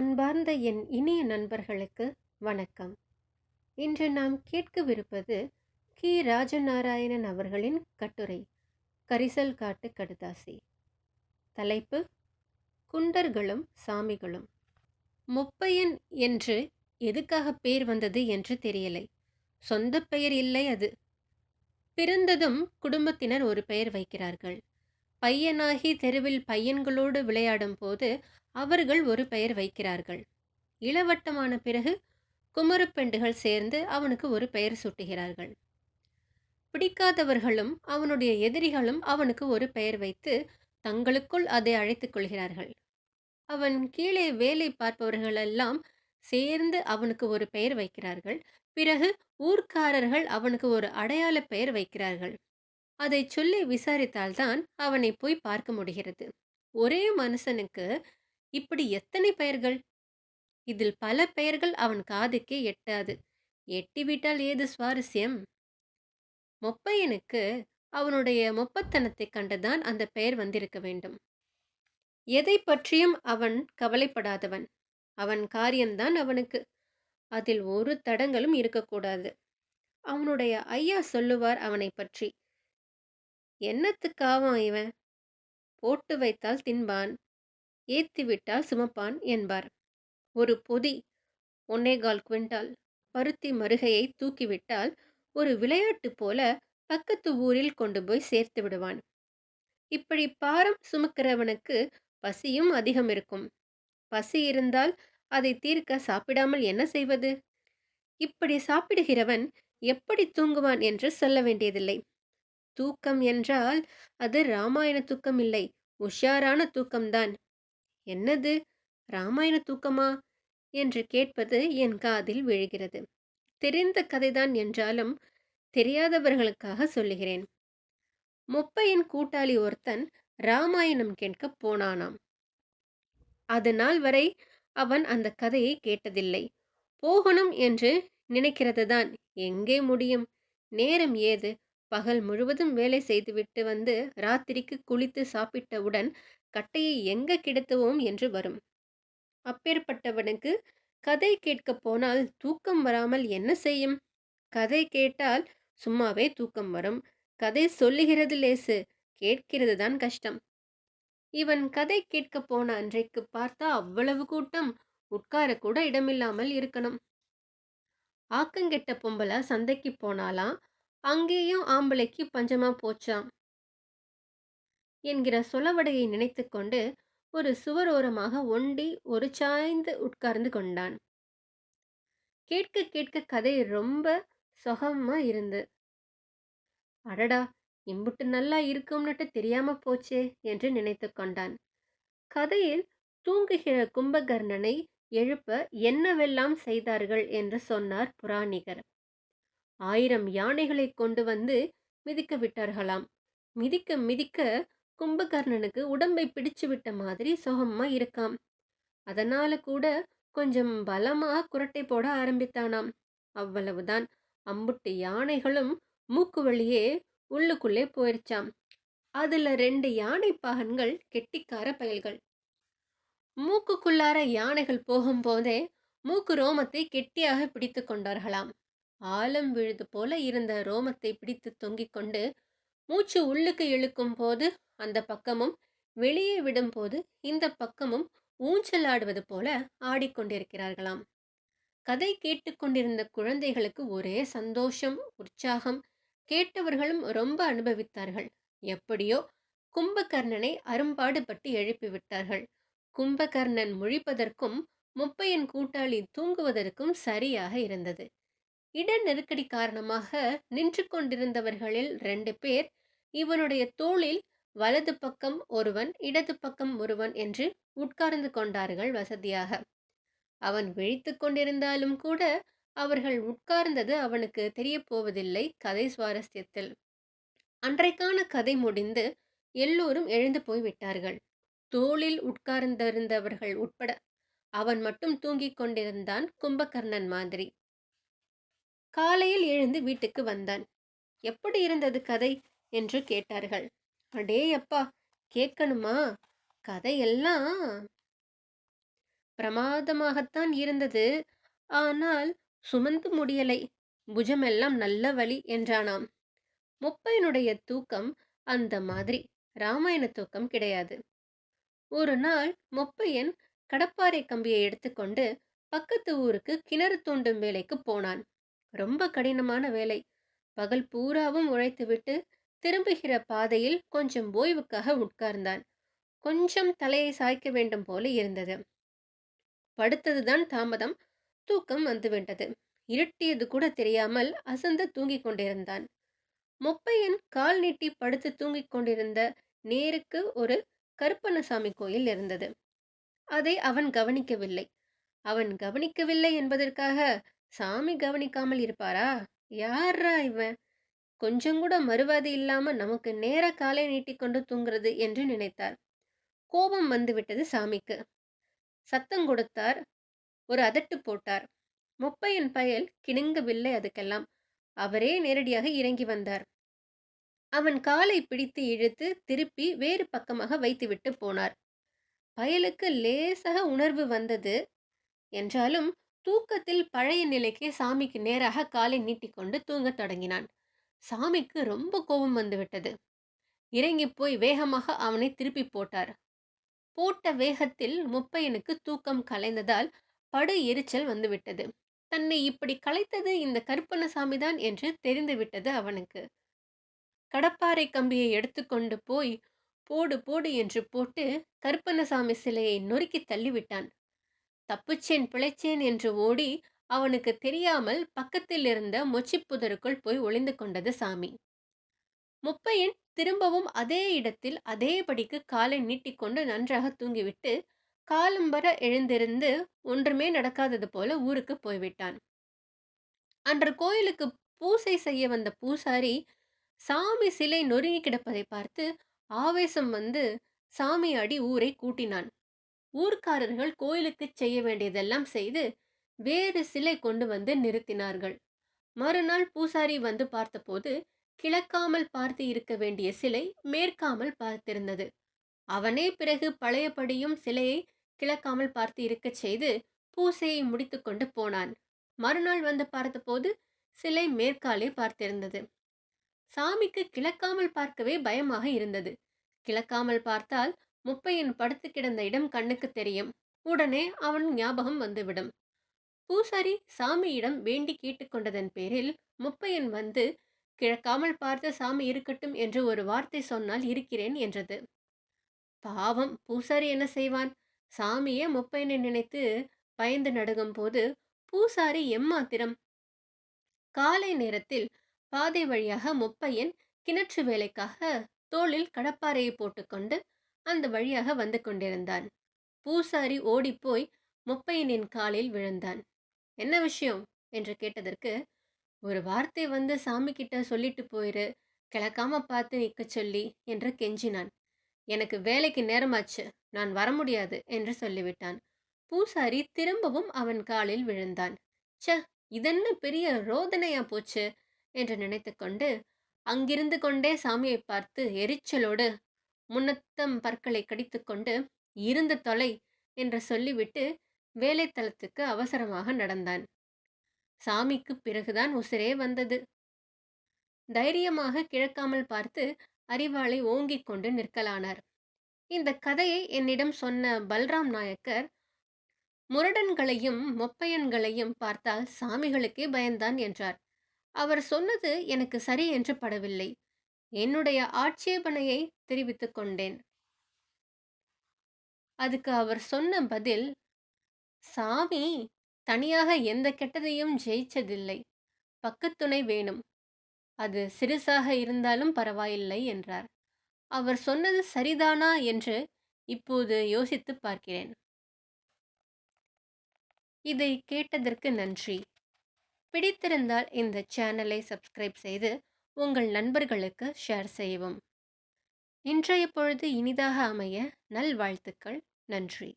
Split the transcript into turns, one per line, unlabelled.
அன்பார்ந்த என் இனிய நண்பர்களுக்கு வணக்கம். இன்று நாம் கேட்கவிருப்பது கி. ராஜநாராயணன் அவர்களின் கட்டுரை கரிசல் காட்டு கடுதாசி. தலைப்பு குண்டர்களும் சாமிகளும். முப்பையன் என்று எதுக்காக பேர் வந்தது என்று தெரியலை. சொந்த பெயர் இல்லை அது. பிறந்ததும் குடும்பத்தினர் ஒரு பெயர் வைக்கிறார்கள். பையனாகி தெருவில் பையன்களோடு விளையாடும் போது அவர்கள் ஒரு பெயர் வைக்கிறார்கள். இளவட்டமான பிறகு குமரப்பெண்டுகள் சேர்ந்து அவனுக்கு ஒரு பெயர் சூட்டுகிறார்கள். பிடிக்காதவர்களும் அவனுடைய எதிரிகளும் அவனுக்கு ஒரு பெயர் வைத்து தங்களுக்குள் அதை அழைத்துக் கொள்கிறார்கள். அவன் கீழே வேலை பார்ப்பவர்களெல்லாம் சேர்ந்து அவனுக்கு ஒரு பெயர் வைக்கிறார்கள். பிறகு ஊர்க்காரர்கள் அவனுக்கு ஒரு அடையாள பெயர் வைக்கிறார்கள். அதை சொல்லி விசாரித்தால்தான் அவனை போய் பார்க்க முடிகிறது. ஒரே மனுஷனுக்கு இப்படி எத்தனை பெயர்கள்? இதில் பல பெயர்கள் அவன் காதுக்கே எட்டாது. எட்டிவிட்டால் ஏது சுவாரஸ்யம்? மொப்பையனுக்கு அவனுடைய மொப்பத்தனத்தை கண்டுதான் அந்த பெயர் வந்திருக்க வேண்டும். எதை பற்றியும் அவன் கவலைப்படாதவன். அவன் காரியம்தான் அவனுக்கு. அதில் ஒரு தடங்களும் இருக்கக்கூடாது. அவனுடைய ஐயா சொல்லுவார் அவனை பற்றி. என்னத்துக்காவான் இவன்? போட்டு வைத்தால் தின்பான். ஏத்திவிட்டால் சுமப்பான் என்பார். ஒரு பொதி ஒன்னேகால் குவிண்டால் பருத்தி மருகையை தூக்கிவிட்டால் ஒரு விளையாட்டு போல பக்கத்து ஊரில் கொண்டு போய் சேர்த்து விடுவான். இப்படி பாரம் சுமக்கிறவனுக்கு பசியும் அதிகம் இருக்கும். பசி இருந்தால் அதை தீர்க்க சாப்பிடாமல் என்ன செய்வது? இப்படி சாப்பிடுகிறவன் எப்படி தூங்குவான் என்று சொல்ல வேண்டியதில்லை. தூக்கம் என்றால் அது ராமாயண தூக்கம் இல்லை உஷாரான தூக்கம்தான். என்னது? ராமாயண தூக்கமா? என்று கேட்பது என் காதில் விழுகிறது. தெரிந்த கதைதான் என்றாலும் தெரியாதவர்களுக்காக சொல்லுகிறேன். முப்பையின் கூட்டாளி ஒருத்தன் ராமாயணம் கேட்க போனானாம். அது நாள் வரை அவன் அந்த கதையை கேட்டதில்லை. போகணும் என்று நினைக்கிறது தான் எங்கே முடியும்? நேரம் ஏது? பகல் முழுவதும் வேலை செய்துவிட்டு வந்து ராத்திரிக்கு குளித்து சாப்பிட்டவுடன் கட்டையை எங்க கிடத்துவோம் என்று வரும். அப்பேற்பட்டவனுக்கு கதை கேட்கப் போனால் தூக்கம் வராமல் என்ன செய்யும்? கதை கேட்டால் சும்மாவே தூக்கம் வரும். கதை சொல்லுகிறது லேசு கேட்கிறது தான் கஷ்டம். இவன் கதை கேட்க போன அன்றைக்கு பார்த்தா அவ்வளவு கூட்டம். உட்கார கூட இடமில்லாமல் இருக்கணும். ஆக்கங்கெட்ட பொம்பளை சந்தைக்கு போனாலாம் அங்கேயும் ஆம்பளைக்கு பஞ்சமா போச்சாம் என்கிற சொலவடையை நினைத்துக்கொண்டு ஒரு சுவரோரமாக ஒண்டி ஒரு சாய்ந்து உட்கார்ந்து கொண்டான். கேட்க கேட்க கதை ரொம்ப சொகமா இருந்து. அடடா இம்புட்டு நல்லா இருக்கும்னுட்டு தெரியாம போச்சே என்று நினைத்து கொண்டான். கதையில் தூங்குகிற கும்பகர்ணனை எழுப்ப என்னவெல்லாம் செய்தார்கள் என்று சொன்னார் புராணிகர். ஆயிரம் யானைகளை கொண்டு வந்து மிதிக்க விட்டார்களாம். மிதிக்க மிதிக்க கும்பகர்ணனுக்கு உடம்பை பிடிச்சு விட்ட மாதிரி சுகமா இருக்காம். அதனால கூட கொஞ்சம் பலமா குரட்டை போட ஆரம்பித்தானாம். அவ்வளவுதான். அம்புட்டு யானைகளும் மூக்கு வழியே உள்ளுக்குள்ளே போயிருச்சாம். அதுல ரெண்டு யானை பாகன்கள் கெட்டிக்கார பயல்கள். மூக்குக்குள்ளார யானைகள் போகும்போதே மூக்கு ரோமத்தை கெட்டியாக பிடித்து கொண்டார்களாம். ஆலம் விழுது போல இருந்த ரோமத்தை பிடித்து தொங்கிக் கொண்டு மூச்சு உள்ளுக்கு இழுக்கும் போது அந்த பக்கமும் வெளியே விடும்போது இந்த பக்கமும் ஊஞ்சல் ஆடுவது போல ஆடிக்கொண்டிருக்கிறார்களாம் கதை கேட்டுக்கொண்டிருந்த குழந்தைகளுக்கு ஒரே சந்தோஷம் உற்சாகம். கேட்டவர்களும் ரொம்ப அனுபவித்தார்கள். எப்படியோ கும்பகர்ணனை அரும்பாடுபட்டு எழுப்பி விட்டார்கள் கும்பகர்ணன் முழிப்பதற்கும் முப்பையன் கூட்டாளி தூங்குவதற்கும் சரியாக இருந்தது. இட நெருக்கடி காரணமாக நின்று கொண்டிருந்தவர்களில் ரெண்டு பேர் இவனுடைய தோளில் வலது பக்கம் ஒருவன் இடது பக்கம் ஒருவன் என்று உட்கார்ந்து கொண்டார்கள் வசதியாக. அவன் விழித்து கொண்டிருந்தாலும் கூட அவர்கள் உட்கார்ந்தது அவனுக்கு தெரிய போவதில்லை கதை சுவாரஸ்யத்தில். அன்றைக்கான கதை முடிந்து எல்லோரும் எழுந்து போய் விட்டார்கள். தோளில் உட்கார்ந்திருந்தவர்கள் உட்பட அவன் மட்டும் தூங்கிக் கொண்டிருந்தான் கும்பகர்ணன் மாதிரி. காலையில் எழுந்து வீட்டுக்கு வந்தான். எப்படி இருந்தது கதை? என்று கேட்டார்கள். அடே அப்பா கேட்கணுமா? கதையெல்லாம் பிரமாதமாகத்தான் இருந்தது. ஆனால் சுமந்து முடியலை. புஜமெல்லாம் நல்ல வழி என்றானாம். முப்பையனுடைய தூக்கம் அந்த மாதிரி ராமாயண தூக்கம் கிடையாது. ஒரு நாள் முப்பையன் கடப்பாறை கம்பியை எடுத்துக்கொண்டு பக்கத்து ஊருக்கு கிணறு தோண்டும் வேலைக்கு போனான். ரொம்ப கடினமான வேலை. பகல் பூராவும் உழைத்துவிட்டு திரும்புகிற பாதையில் கொஞ்சம் ஓய்வுக்காக உட்கார்ந்தான். கொஞ்சம் தலையை சாய்க்க வேண்டும் போல இருந்தது. படுத்ததுதான் தாமதம். தூக்கம் வந்துவிட்டது. இருட்டியது கூட தெரியாமல் அசந்து தூங்கிக் கொண்டிருந்தான். முப்பையன் கால் நீட்டி படுத்து தூங்கிக் கொண்டிருந்த நேருக்கு ஒரு கருப்பண்ணசாமி கோயில் இருந்தது. அதை அவன் கவனிக்கவில்லை. அவன் கவனிக்கவில்லை என்பதற்காக சாமி கவனிக்காமல் இருப்பாரா? யாரா இவன்? கொஞ்சம் கூட மறுவாதி இல்லாம நமக்கு நேர காலை நீட்டிக்கொண்டு தூங்குறது என்று நினைத்தார். கோபம் வந்துவிட்டது சாமிக்கு. சத்தம் கொடுத்தார். ஒரு அதட்டு போட்டார். முப்பையன் பயல் கிணுங்கவில்லை அதுக்கெல்லாம். அவரே நேரடியாக இறங்கி வந்தார். அவன் காலை பிடித்து இழுத்து திருப்பி வேறு பக்கமாக வைத்துவிட்டு போனார். பயலுக்கு லேசாக உணர்வு வந்தது. என்றாலும் தூக்கத்தில் பழைய நிலைக்கு சாமிக்கு நேராக காலை நீட்டிக்கொண்டு தூங்கத் தொடங்கினான். சாமிக்கு ரொம்ப கோபம் வந்துவிட்டது இறங்கி போய் வேகமாக அவனை திருப்பி போட்டார். போட்ட வேகத்தில் முப்பையனுக்கு தூக்கம் கலைந்ததால் படு எரிச்சல் வந்துவிட்டது தன்னை இப்படி கலைத்தது இந்த கருப்பணசாமிதான் என்று தெரிந்துவிட்டது அவனுக்கு. கடப்பாறை கம்பியை எடுத்துக்கொண்டு போய் போடு போடு என்று போட்டு கருப்பணசாமி சிலையை நொறுக்கி தள்ளிவிட்டான். தப்புச்சேன் பிழைச்சேன் என்று ஓடி அவனுக்கு தெரியாமல் பக்கத்தில் இருந்த மொச்சிப்புதருக்குள் போய் ஒளிந்து கொண்டது சாமி. முப்பையன் திரும்பவும் அதே இடத்தில் அதேபடிக்கு காலை நீட்டிக்கொண்டு நன்றாக தூங்கிவிட்டு காலம்பர எழுந்திருந்து ஒன்றுமே நடக்காதது போல ஊருக்கு போய்விட்டான். அன்று கோயிலுக்கு பூசை செய்ய வந்த பூசாரி சாமி சிலை நொறுங்கி கிடப்பதை பார்த்து ஆவேசம் வந்து சாமி அடி ஊரை கூட்டினான். ஊர்க்காரர்கள் கோயிலுக்கு செய்ய வேண்டியதெல்லாம் செய்து வேறு சிலை கொண்டு வந்து நிறுத்தினார்கள். மறுநாள் பூசாரி வந்து பார்த்தபோது கிழக்காமல் பார்த்து இருக்க வேண்டிய சிலை மேற்காமல் பார்த்திருந்தது. அவனே பிறகு பழையபடியும் சிலையை கிழக்காமல் பார்த்து இருக்கச் செய்து பூசையை முடித்துக்கொண்டு போனான். மறுநாள் வந்து பார்த்தபோது சிலை மேற்காலே பார்த்திருந்தது. சாமிக்கு கிழக்காமல் பார்க்கவே பயமாக இருந்தது. கிழக்காமல் பார்த்தால் முப்பையன் படுத்து கிடந்த இடம் கண்ணுக்கு தெரியும். உடனே அவன் ஞாபகம் வந்துவிடும். பூசாரி சாமியிடம் வேண்டி கேட்டுக்கொண்டதன் பேரில் முப்பையன் வந்து கிழக்காமல் பார்த்து சாமி இருக்கட்டும் என்று ஒரு வார்த்தை சொன்னால் இருக்கிறேன் என்றது. பாவம் பூசாரி என்ன செய்வான்? சாமியே முப்பையனை நினைத்து பயந்து நடுகும் போது பூசாரி எம்மாத்திரம்? காலை நேரத்தில் பாதை வழியாக முப்பையன் கிணற்று வேலைக்காக தோளில் கடப்பாறையை போட்டுக்கொண்டு அந்த வழியாக வந்து கொண்டிருந்தான். பூசாரி ஓடிப்போய் முப்பையனின் காலில் விழுந்தான். என்ன விஷயம்? என்று கேட்டதற்கு ஒரு வார்த்தை வந்து சாமி கிட்ட சொல்லிட்டு போயிரு. கிளக்காம பார்த்து நிற்க சொல்லி என்று கெஞ்சினான். எனக்கு வேலைக்கு நேரமாச்சு. நான் வர முடியாது என்று சொல்லிவிட்டான். பூசாரி திரும்பவும் அவன் காலில் விழுந்தான். ச இதென்ன பெரிய ரோதனையா போச்சு? என்று நினைத்து கொண்டு அங்கிருந்து கொண்டே சாமியை பார்த்து எரிச்சலோடு முன்னத்தம் பற்களை கடித்துக்கொண்டு இருந்த தொலை என்று சொல்லிவிட்டு வேலைத்தளத்துக்கு அவசரமாக நடந்தான். சாமிக்கு பிறகுதான் உசிரே வந்தது. தைரியமாக கிழக்காமல் பார்த்து அறிவாளை ஓங்கிக் கொண்டு நிற்கலானார். இந்த கதையை என்னிடம் சொன்ன பல்ராம் நாயக்கர் முரடன்களையும் மொப்பையன்களையும் பார்த்தால் சாமிகளுக்கே பயந்தான் என்றார். அவர் சொன்னது எனக்கு சரி என்று படவில்லை. என்னுடைய ஆட்சேபனையை தெரிவித்துக் கொண்டேன். அதுக்கு அவர் சொன்ன பதில் சாமி தனியாக எந்த கெட்டதையும் ஜெயிச்சதில்லை. பக்கத்துணை வேணும். அது சிறுசாக இருந்தாலும் பரவாயில்லை என்றார். அவர் சொன்னது சரிதானா என்று இப்போது யோசித்து பார்க்கிறேன். இதை கேட்டதற்கு நன்றி. பிடித்திருந்தால் இந்த சேனலை சப்ஸ்கிரைப் செய்து உங்கள் நண்பர்களுக்கு ஷேர் செய்யவும். இன்றைய பொழுது இனிதாக அமைய நல்வாழ்த்துக்கள். நன்றி.